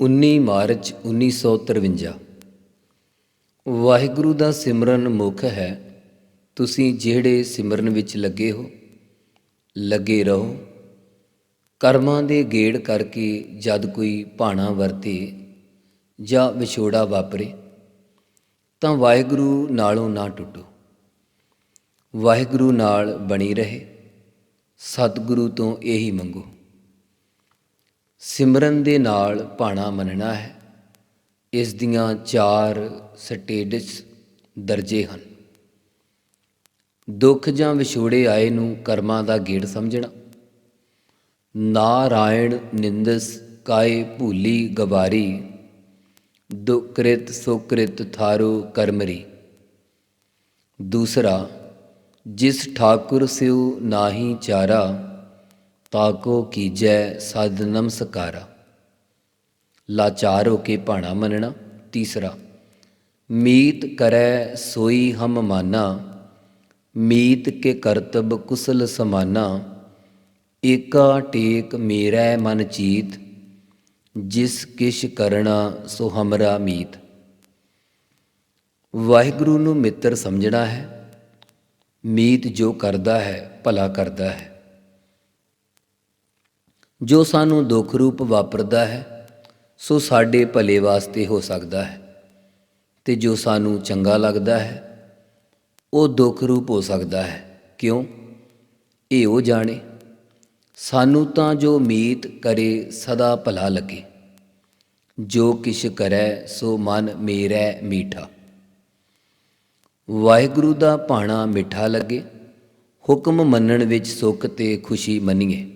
19 March 1953 Waheguru ਦਾ ਸਿਮਰਨ ਮੁੱਖ ਹੈ, ਤੁਸੀਂ ਜਿਹੜੇ ਸਿਮਰਨ ਵਿੱਚ ਲੱਗੇ ਹੋ, ਲੱਗੇ ਰਹੋ। ਕਰਮਾਂ ਦੇ ਗੇੜ ਕਰਕੇ ਜਦ ਕੋਈ ਭਾਣਾ ਵਰਤੇ ਜਾਂ ਵਿਛੋੜਾ ਵਾਪਰੇ, ਤਾਂ ਵਾਹਿਗੁਰੂ ਨਾਲੋਂ ਨਾ ਟੁੱਟੋ। ਵਾਹਿਗੁਰੂ ਨਾਲ ਬਣੀ ਰਹੇ, ਸਤਿਗੁਰੂ ਤੋਂ ਇਹੀ ਮੰਗੋ। ਸਿਮਰਨ ਦੇ ਨਾਲ ਭਾਣਾ ਮੰਨਣਾ ਹੈ। ਇਸ ਦੀਆਂ ਚਾਰ ਸਟੇਟਸ ਦਰਜੇ ਹਨ। ਦੁੱਖ ਜਾਂ ਵਿਛੋੜੇ ਆਏ ਨੂੰ ਕਰਮਾਂ ਦਾ ਗੇੜ ਸਮਝਣਾ। ਨਾਰਾਇਣ ਨਿੰਦਸ ਕਾਏ ਭੂਲੀ ਗਵਾਰੀ, ਦੁਕ੍ਰਿਤ ਸੁਕ੍ਰਿਤ ਥਾਰੋ ਕਰਮਰੀ। ਦੂਸਰਾ, ਜਿਸ ਠਾਕੁਰ ਸਿਉ ਨਾਹੀ ਚਾਰਾ ਤਾਕੋ ਕੀਜੈ ਸਦ ਨਮਸਕਾਰਾ। ਲਾਚਾਰ ਹੋ ਕੇ ਭਾਣਾ ਮੰਨਣਾ, ਤੀਸਰਾ, ਮੀਤ ਕਰੈ ਸੋਈ ਹਮ ਮਾਨਾ, ਮੀਤ ਕੇ ਕਰਤਬ ਕੁਸਲ ਸਮਾਨਾ, ਏਕਾ ਟੇਕ ਮੇਰਾ ਮਨ ਚੀਤ, ਜਿਸ ਕਿਛ ਕਰਣਾ ਸੋ ਹਮਰਾ ਮੀਤ। ਵਾਹਿਗੁਰੂ ਨੂੰ ਮਿੱਤਰ ਸਮਝਣਾ ਹੈ, ਮੀਤ ਜੋ ਕਰਦਾ ਹੈ, ਭਲਾ ਕਰਦਾ ਹੈ। ਜੋ ਸਾਨੂੰ ਦੁੱਖ ਰੂਪ ਵਾਪਰਦਾ ਹੈ, ਸੋ ਸਾਡੇ ਭਲੇ ਵਾਸਤੇ ਹੋ ਸਕਦਾ ਹੈ। ਤੇ ਜੋ ਸਾਨੂੰ ਚੰਗਾ ਲੱਗਦਾ ਹੈ, ਉਹ ਦੁੱਖ ਰੂਪ ਹੋ ਸਕਦਾ ਹੈ। ਕਿਉਂ? ਇਹ ਉਹ ਜਾਣੇ, ਸਾਨੂੰ ਤਾਂ ਜੋ ਮੀਤ ਕਰੇ ਸਦਾ ਭਲਾ ਲੱਗੇ। ਜੋ ਕਿਛ ਕਰੈ, ਸੋ ਮਨ ਮੇਰੈ ਮੀਠਾ। ਵਾਹਿਗੁਰੂ ਦਾ ਭਾਣਾ ਮਿੱਠਾ ਲੱਗੇ, ਹੁਕਮ ਮੰਨਣ ਵਿੱਚ ਸੁੱਖ ਤੇ ਖੁਸ਼ੀ ਮੰਨੀਏ।